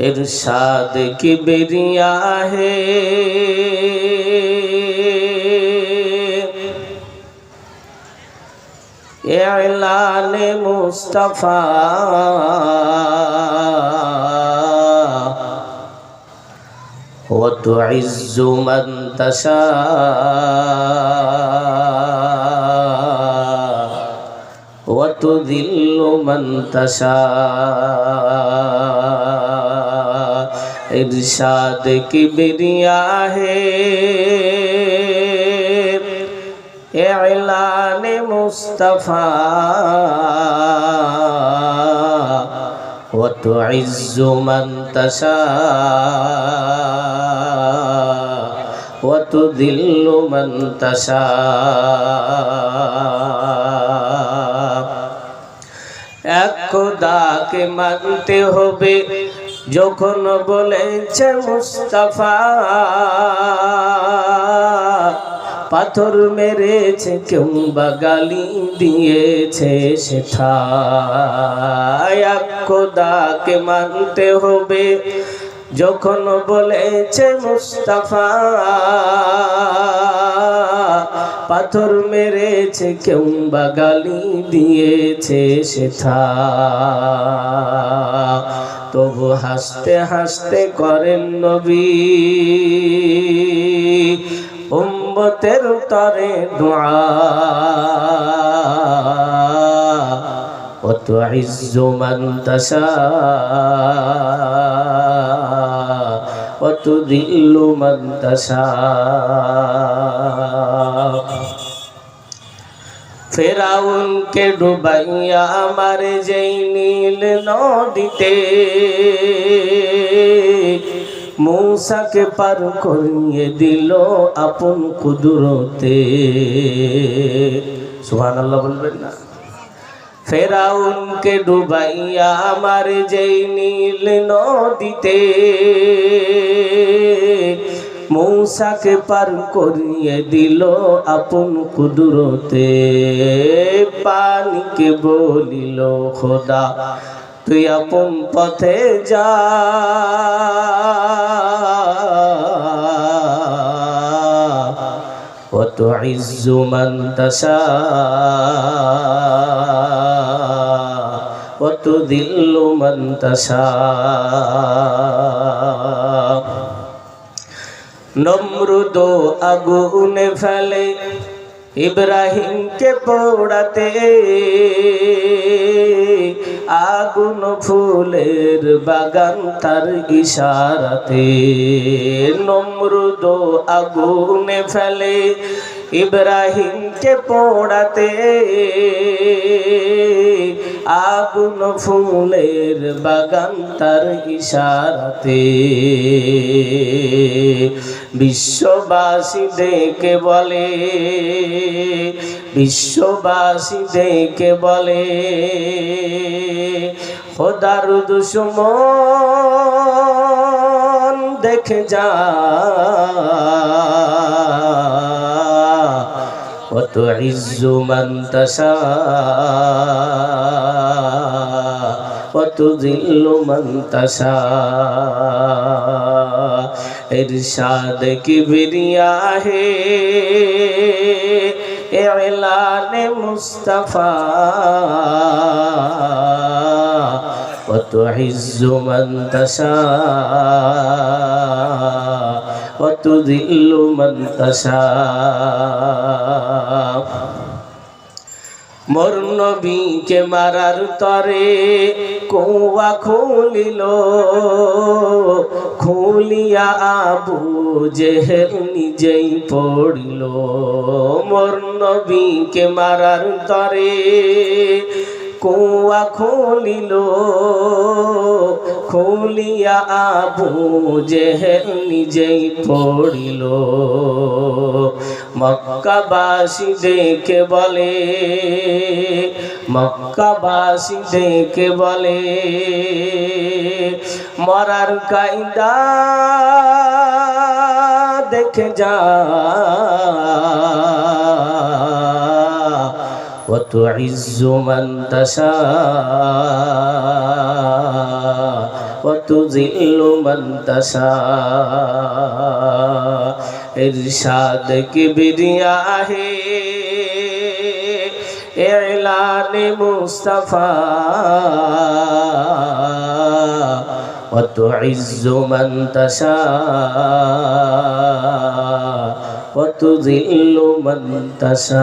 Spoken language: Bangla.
इरशाद की बिरिया है ऐलान मुस्तफ़ा وتعز من تشاء وتذل من تشاء ارشاد किबरिया है اعلان मुस्तफ़ा وتعز من تشاء وتذل من تشاء এক খোদাকে মানতে হবে যখন বলেছে মুস্তাফা, পাথর মেরেছে, কেউ বা গালি দিয়েছে সেথা এক খোদাকে মানতে হবে, যখন বলেছে মুস্তাফা, পাথর মেরেছে, কেউ বা গালি দিয়েছে সেথা তবু হাসতে হাসতে করেন নবী উম্মতের তরে দোয়া وتعز من تشاء وتذل من تشاء ফেরাউনকে ডুবাইয়া আমার যেই নীল নদীতে মূসাকে পার করিয়ে দিল আপন কুদরতে। সুবহানাল্লাহ বলবেন না। ফেরাউনকে ডুবাইয়া আমার যেই নীল নদীতে মৌসাকে পার করিয়ে দিল আপন কুদরতে পানিকে বলিল খোদা তুই আপন পথে যা وتعز من تشاء وتذل من تشاء নমরুদ আগুনে ফেলে ইব্রাহিমকে পোড়াতে। আগুন ফুলের বাগান তার ইশারাতে। নমরুদ আগুনে ফেলে ইব্রাহিমকে পোড়াতে। আগুন ফুলের বাগান তার ইশারাতে। বিশ্ববাসী দেখে বলে, বিশ্ববাসী দেখে বলে, খোদার দুশ্মন দেখে যা। تعز من تشاء وتذل من تشاء ارشاد کبریا ہے اعلان مصطفیٰ وتعز من تشاء وتذل من تشاء মোর নবীকে মারার তরে কৌয়া খুলিল খুলিয়া আবু জেহেল নিজেই পড়িল মোর নবীকে মারার তরে কুয়া খুলিল, খুলিয়া আবু জেহেল নিজেই পড়িল। মক্কাবাসী দেখে বলে, মক্কাবাসী দেখে বলে, মরার কায়দা দেখে যা। وتعز من تشاء وتذل من تشاء ارشاد كبرياء اعلان مصطفى وتعز من تشاء وتذل من تشاء